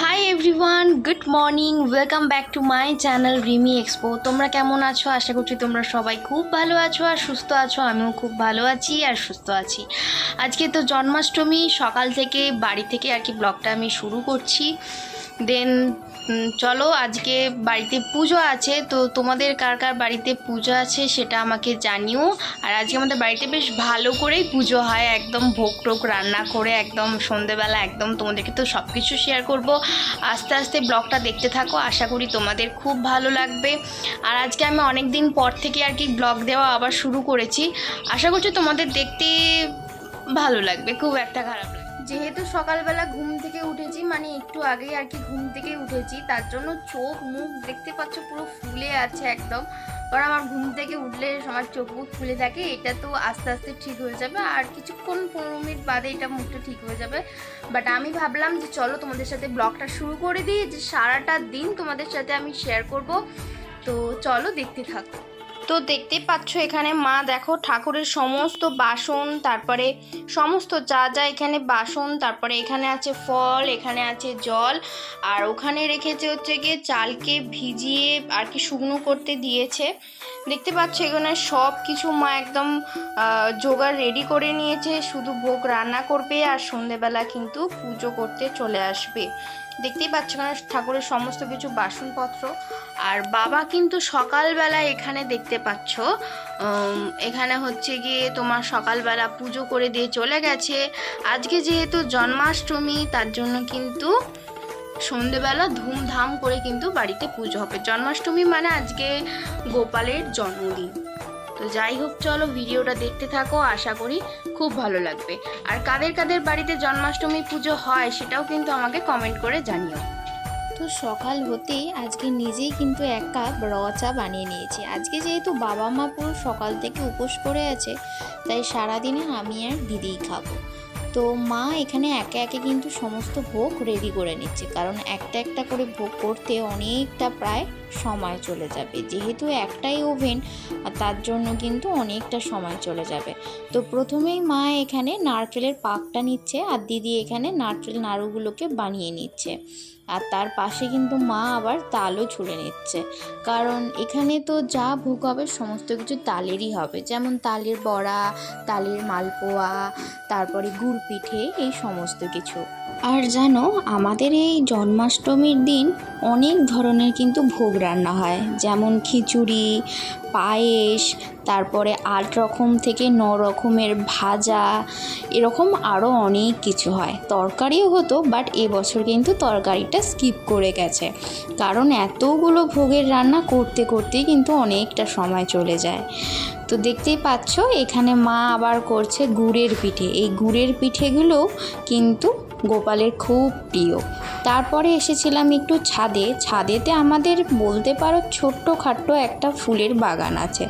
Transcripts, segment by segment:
Hi everyone good morning welcome back to my channel Rimi expo তোমরা কেমন আছো? আশা করছি তোমরা সবাই খুব ভালো আছো আর সুস্থ আছো, আমিও খুব ভালো আছি আর সুস্থ আছি। আজকে তো জন্মাষ্টমী, সকাল থেকে বাড়ি থেকে আর কি ব্লগটা আমি শুরু করছি। দেন চলো, আজকে বাড়িতে পুজো আছে, তো তোমাদের কার কার বাড়িতে পুজো আছে সেটা আমাকে জানিও। আর আজকে আমাদের বাড়িতে বেশ ভালো করেই পুজো হয়, একদম ভোগ টোক রান্না করে, একদম সন্ধেবেলা, একদম তোমাদেরকে তো সব কিছু শেয়ার করব। আস্তে আস্তে ব্লগটা দেখতে থাকো, আশা করি তোমাদের খুব ভালো লাগবে। আর আজকে আমি অনেক দিন পর থেকে আর কি ব্লগ দেওয়া আবার শুরু করেছি। আশা করছি তোমাদের দেখতে ভালো লাগবে, খুব একটা খারাপ যেহেতু সকালবেলা ঘুম থেকে উঠেছি মানে একটু আগেই আর কি ঘুম থেকে উঠেছি, তার জন্য চোখ মুখ দেখতে পাচ্ছ পুরো ফুলে আছে একদম। কারণ আমার ঘুম থেকে উঠলে আমার চোখ মুখ ফুলে থাকে, এটা তো আস্তে আস্তে ঠিক হয়ে যাবে। আর কিছুক্ষণ পনেরো মিনিট বাদে এটা মুখটা ঠিক হয়ে যাবে। বাট আমি ভাবলাম যে চলো তোমাদের সাথে ব্লগটা শুরু করে দিই, যে সারাটা দিন তোমাদের সাথে আমি শেয়ার করব। তো চলো দেখতে থাকো। তো দেখতে পাচ্ছ এখানে মা, দেখো, ঠাকুরের সমস্ত বাসন, তারপরে সমস্ত যা যা এখানে বাসন, তারপরে এখানে আছে ফল, এখানে আছে জল, আর ওখানে রেখেছে হচ্ছে গিয়ে চালকে ভিজিয়ে আর কি শুকনো করতে দিয়েছে। দেখতে পাচ্ছ এখানে সব কিছু মা একদম জোগাড় রেডি করে নিয়েছে, শুধু ভোগ রান্না করবে আর সন্ধেবেলা কিন্তু পুজো করতে চলে আসবে। দেখতেই পাচ্ছ এখানে ঠাকুরের সমস্ত কিছু বাসনপত্র। আর বাবা কিন্তু সকালবেলা এখানে দেখতে পাচ্ছ এখানে হচ্ছে গিয়ে তোমার সকালবেলা পুজো করে দিয়ে চলে গেছে। আজকে যেহেতু জন্মাষ্টমী, তার জন্য কিন্তু সন্ধেবেলা ধুমধাম করে কিন্তু বাড়িতে পুজো হবে। জন্মাষ্টমী মানে আজকে গোপালের জন্মদিন। তো যাই হোক, চলো ভিডিওটা দেখতে থাকো, আশা করি খুব ভালো লাগবে। আর কাদের কাদের বাড়িতে জন্মাষ্টমী পুজো হয় সেটাও কিন্তু আমাকে কমেন্ট করে জানিও। তো সকাল হতেই আজকে নিজেই কিন্তু এক কাপ র চা বানিয়ে নিয়েছি। আজকে যেহেতু বাবা মা পুরো সকাল থেকে উপোস করে আছে, তাই সারাদিনে আমি আর দিদিই খাব। তো মা এখানে একে একে কিন্তু সমস্ত ভোগ রেডি করে নিচ্ছে। কারণ একটা একটা করে ভোগ করতে অনেকটা প্রায় সময় চলে যাবে। যেহেতু একটাই ওভেন তার জন্য কিন্তু অনেকটা সময় চলে যাবে। তো প্রথমেই মা এখানে নারকেলের পাকটা নিচ্ছে, আর দিদি এখানে নারকেল নাড়ুগুলোকে বানিয়ে নিচ্ছে। আর তার পাশে কিন্তু মা আবার তালও ছুলে নিচ্ছে। কারণ এখানে তো যা ভোগ হবে সমস্ত কিছু তালেরই হবে। যেমন তালের বড়া, তালের মালপোয়া, তারপরে গুড় পিঠে এই সমস্ত কিছু। আর জানো, আমাদের এই জন্মাষ্টমীর দিন অনেক ধরনের কিন্তু ভোগ রান্না হয়। যেমন খিচুড়ি, পায়েস, তারপরে আট রকম থেকে ন রকমের ভাজা, এরকম আরও অনেক কিছু হয়। তরকারিও হতো বাট এবছর কিন্তু তরকারিটা স্কিপ করে গেছে। কারণ এতগুলো ভোগের রান্না করতে করতেই কিন্তু অনেকটা সময় চলে যায়। তো দেখতেই পাচ্ছ, এখানে মা আবার করছে গুড়ের পিঠে। এই গুড়ের পিঠেগুলো কিন্তু গোপালের খুব প্রিয়। তারপরে এসেছিলাম একটু ছাদে। ছাদেতে আমাদের বলতে পারো ছোট্ট খাট্ট একটা ফুলের বাগান আছে।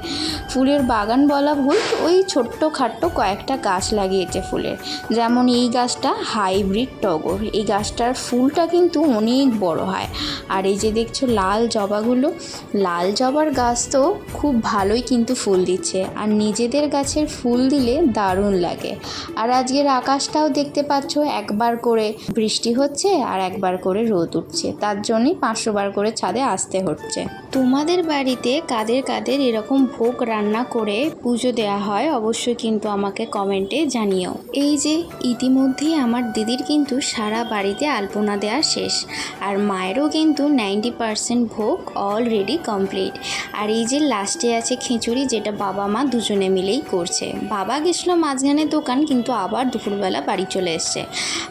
ফুলের বাগান বলা ভুল, ওই ছোট্ট খাট্ট কয়েকটা গাছ লাগিয়েছে ফুলের। যেমন এই গাছটা হাইব্রিড টগর। এই গাছটার ফুলটা কিন্তু অনেক বড় হয়। আর এই যে দেখছ লাল জবাগুলো, লাল জবার গাছ তো খুব ভালোই কিন্তু ফুল দিচ্ছে। আর নিজেদের গাছের ফুল দিলে দারুণ লাগে। আর আজকের আকাশটাও দেখতে পাচ্ছ, একবার করে বৃষ্টি হচ্ছে আর একবার করে রোদ উঠছে। তার জন্যই পাঁচশো বার করে ছাদে আসতে হচ্ছে। তোমাদের বাড়িতে কাদের কাদের এরকম ভোগ রান্না করে পুজো দেওয়া হয় অবশ্যই কিন্তু আমাকে কমেন্টে জানিও। এই যে ইতিমধ্যেই আমার দিদির কিন্তু সারা বাড়িতে আলপনা দেওয়া শেষ আর মায়েরও কিন্তু নাইনটি পারসেন্ট ভোগ অলরেডি কমপ্লিট। আর এই যে লাস্টে আছে খিচুড়ি যেটা বাবা মা দুজনে মিলেই করছে। বাবা গেছিল মাঝখানে দোকান কিন্তু আবার দুপুরবেলা বাড়ি চলে এসছে।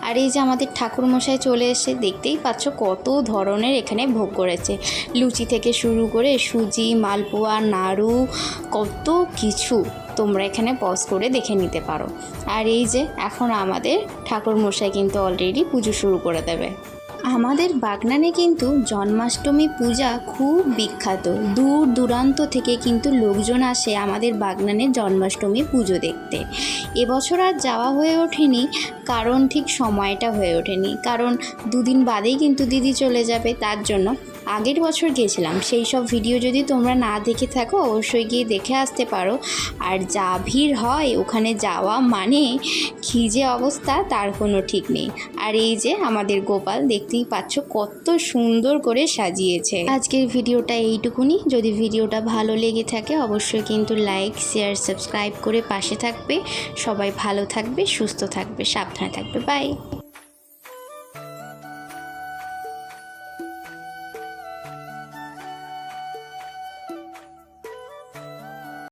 আর এই যে আমাদের ঠাকুরমশাই চলে এসে দেখতেই পাচ্ছ কত ধরনের এখানে ভোগ করেছে। লুচি থেকে শুরু করে সুজি, মালপোয়া, নাড়ু, কত কিছু তোমরা এখানে পজ করে দেখে নিতে পারো। আর এই যে এখন আমাদের ঠাকুরমশাই কিন্তু অলরেডি পুজো শুরু করে দেবে। আমাদের বাগনানে কিন্তু জন্মাষ্টমী পূজা খুব বিখ্যাত। দূর দূরান্ত থেকে কিন্তু লোকজন আসে আমাদের বাগনানে জন্মাষ্টমী পুজো দেখতে। এবছর আর যাওয়া হয়ে ওঠেনি, কারণ ঠিক সময়টা হয়ে ওঠেনি। কারণ দুদিন বাদেই কিন্তু দিদি চলে যাবে, তার জন্য আগের বছর গেছিলাম। সেই সব ভিডিও যদি তোমরা না দেখে থাকো, অবশ্যই গিয়ে দেখে আসতে পারো। আর যা ভিড় হয় ওখানে যাওয়া মানে খিজে অবস্থা, তার কোনো ঠিক নেই। আর এই যে আমাদের গোপাল দেখতেই পাচ্ছ কত সুন্দর করে সাজিয়েছে। আজকের ভিডিওটা এইটুকুনি। যদি ভিডিওটা ভালো লেগে থাকে, অবশ্যই কিন্তু লাইক, শেয়ার, সাবস্ক্রাইব করে পাশে থাকবে। সবাই ভালো থাকবে, সুস্থ থাকবে, সাবধানে থাকবে। বাই।